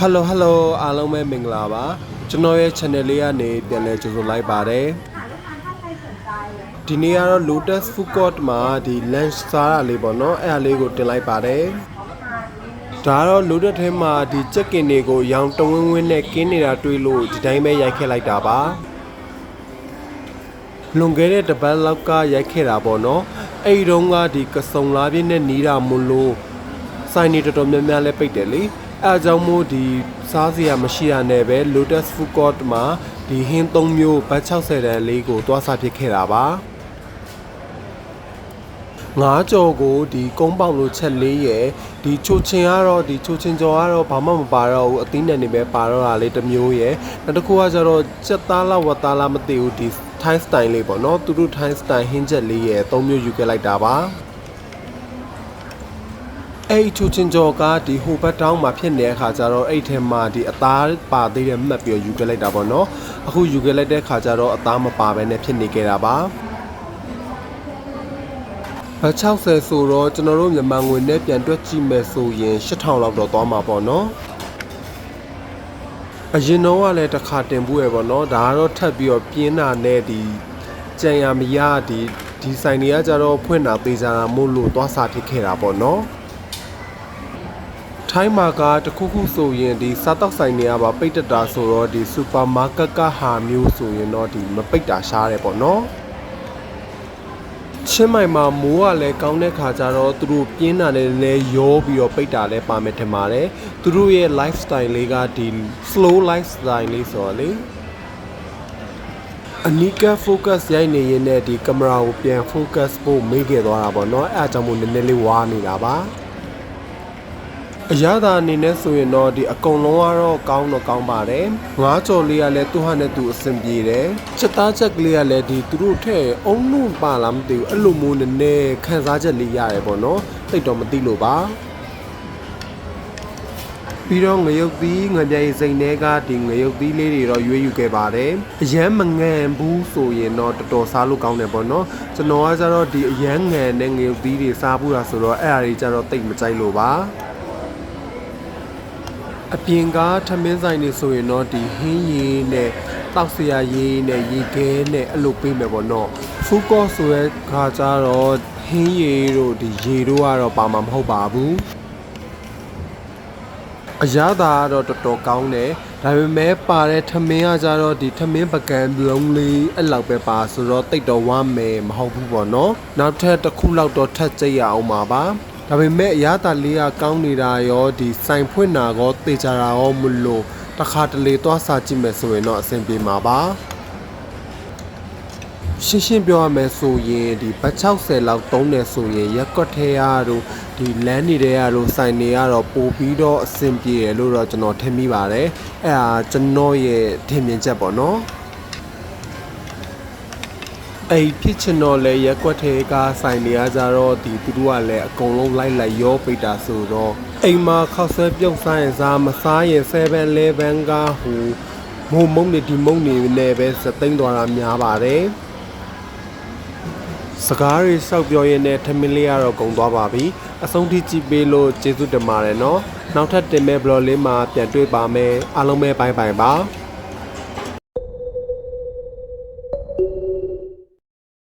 Hello Hello အားလုံးပဲမင်္ဂလာပါကျွန်တော်ရဲ့ channel လေးကနေပြန်လည်ကြိုဆိုလိုက်ပါတယ်ဒီနေ့ကတော့ Lotus Food Court မှာဒီ lunch စားတာလေးပေါ့နော်အဲ့ဒါလေးကိုတင်လိုက်ပါတယ်ဒါကတော့ Lotus ထဲမှာဒီချက်ကင်တွေကိုရောင်တဝင်းဝင်းနဲ့ကင်းနေတာတွေ့လို့ဒီတိုင်းပဲရိုက်ခဲ့လိုက်တာပါလွန်ခဲ့တဲ့တစ်ပတ်လောက်ကရိုက်ခဲ့တာပေါ့နော်အဲ့ဒီတုန်းကဒီကစုံလားပြင်းနဲ့နီးတာမလို့ဆိုင်နေတော်တော်များများလဲပိတ်တယ်လေ အဲအကြောင်းမို့ဒီစားစရာမရှိရနဲ့ပဲ Lotus Food Court မှာဒီဟင်း၃မျိုးဘတ်60တန်လေးကိုတွားစားဖြစ်ခဲ့တာပါငါးကြော်ကိုဒီကုန်းပေါင်လိုချက်လေးရယ်ဒီချိုချင်ကတော့ဒီချိုချင်ကြော်ကတော့ဘာမှမပါတော့ဘူးအသီးနှံတွေပဲပါတော့တာလေးတစ်မျိုးရယ်နောက်တစ်ခုကကျတော့စက်သားလားဝတ်သားလားမသိဘူးဒီ Thai style လေးပေါ့နော်သူတို့ Thai style ဟင်းချက်လေးရယ်၃မျိုးယူခဲ့လိုက်တာပါ အဲ့ဒီချိုချင်ကြော်ကဒီဟိုဘက်တောင်းမှာဖြစ်နေတဲ့အခါကျတော့အဲ့ဒီထဲမှာဒီအသားပါသေးတယ်မှတ်ပြီးယူခဲ့လိုက်တာပေါ့နော်အခုယူခဲ့လိုက်တဲ့အခါကျတော့အသားမပါဘဲနဲ့ဖြစ်နေခဲ့တာပါဘတ်60ဆိုတော့ကျွန်တော်တို့မြန်မာငွေနဲ့ပြန်တွက်ကြည့်မယ်ဆိုရင်8000လောက်တော့သွားမှာပေါ့နော်အရင်တော့ကလည်းတစ်ခါတင်ဘူးရယ်ပေါ့နော်ဒါကတော့ထပ်ပြီးတော့ပြင်းတာနဲ့ဒီကြံရမရဒီဒီဆိုင်တွေကကြတော့ဖွင့်တာသေးကြတာမို့လို့သွားစာဖြစ်ခဲ့တာပေါ့နော် ထိုင်းမှာကတခုခုဆိုရင်ဒီစားတောက်ဆိုင်တွေကပါပိတ်တက်တာဆိုတော့ဒီစူပါမားကတ်ကဟာမျိုးဆိုရင်တော့ဒီမပိတ်တာရှားတယ်ပေါ့နော်ချင်းမိုင်မှာမိုးကလည်းကောင်းတဲ့ခါကျတော့သူတို့ပြင်းတာလည်းလည်းရောပြီးတော့ပိတ်တာလည်းပါမယ်ထင်ပါတယ်သူတို့ရဲ့ lifestyle လေးကဒီ slow lifestyle လေးဆိုတော့လေအနီးက focus ရိုက်နေရင်လည်းဒီကင်မရာကိုပြန် focus ဖို့မေ့ခဲ့သွားတာပေါ့နော်အဲအကြောင်းမို့နည်းနည်းလေးဝါနေတာပါ အရသာအနေနဲ့ဆိုရင်တော့ဒီအကုန်လုံးကတော့ကောင်းတော့ကောင်းပါတယ်ငါးကြော်လေးကလည်းသူ့ဟာနဲ့သူအဆင်ပြေတယ်ချက်သားချက်ကလေးကလည်းဒီသူတို့ထဲအုံလုံးပါလားမသိဘူးအဲ့လိုမျိုးနည်းနည်းခန်းစားချက်လေးရတယ်ပေါ့နော်သိတော့မသိလို့ပါပြီးတော့ငရုတ်သီးငပြိုင်စိန်တွေကဒီငရုတ်သီးလေးတွေတော့ရွေးယူခဲ့ပါတယ်အရန်မငန်ဘူးဆိုရင်တော့တော်တော်စားလို့ကောင်းတယ်ပေါ့နော်ကျွန်တော်ကကျတော့ဒီအရန်ငန်တဲ့ငရုတ်သီးတွေစားဘူးတာဆိုတော့အဲ့အရာတွေကျတော့တိတ်မကြိုက်လို့ပါ အပြင်ကထမင်းဆိုင်နေဆိုရင်တော့ဒီဟင်းရည်နဲ့တောက်စရာရည်နဲ့ရေခဲနဲ့အဲ့လိုပေးမယ်ပေါ့နော်ဖူးကော့ဆိုရဲခါကြတော့ဟင်းရည်တို့ဒီရေတို့ကတော့ပါမှာမဟုတ်ပါဘူးအရသာကတော့တော်တော်ကောင်းတယ်ဒါပေမဲ့ပါတဲ့ထမင်းကကြတော့ဒီထမင်းပကံလုံးလေးအဲ့လောက်ပဲပါဆိုတော့တိတ်တော့ဝမ်းမယ်မဟုတ်ဘူးပေါ့နော်နောက်ထပ်တစ်ခုလောက်တော့ထပ်ကြိတ်ရအောင်ပါပါ ဒါပေမဲ့အရသာလေးကကောင်းနေတာရောဒီဆိုင်ဖွင့်တာရောတေချာတာရောမလို့တစ်ခါတလေသွားစားကြည့်မယ်ဆိုရင်တော့အဆင်ပြေမှာပါရှင်းရှင်းပြောရမယ်ဆိုရင်ဒီဘတ်60လောက်သုံးတယ်ဆိုရင်ရက်ကွက်ထဲရတို့ဒီလမ်းနေတဲ့ရတို့ဆိုင်နေရတော့ပို့ပြီးတော့အဆင်ပြေတယ်လို့တော့ကျွန်တော်ထင်မိပါတယ်အဲ့ဒါကျွန်တော်ရဲ့ထင်မြင်ချက်ပေါ့နော် အဲ့ဖြစ်ချင်တော့လဲရက်ကွက်ထဲကဆိုင်နေရကြတော့ဒီသူတို့ကလည်းအကုန်လုံးလိုက်လိုက်ရောပိတ်တာဆိုတော့အိမ်မှာခောက်ဆွဲပြုတ်ဆိုင်စားမစားရင်7 11ကဟိုမိုးမုံနေဒီမုံနေနဲ့ပဲစသိမ့်သွားတာများပါတယ်စကားတွေစောက်ပြောရင်းနဲ့ထမင်းလေးကတော့ကုံသွားပါပြီအဆုံးထိကြည့်ပေးလို့ကျေးဇူးတင်ပါတယ်နော်နောက်ထပ်တင်မဲ့ blog လေးမှာပြန်တွေ့ပါမယ်အားလုံးပဲဘိုင်ဘိုင်ပါ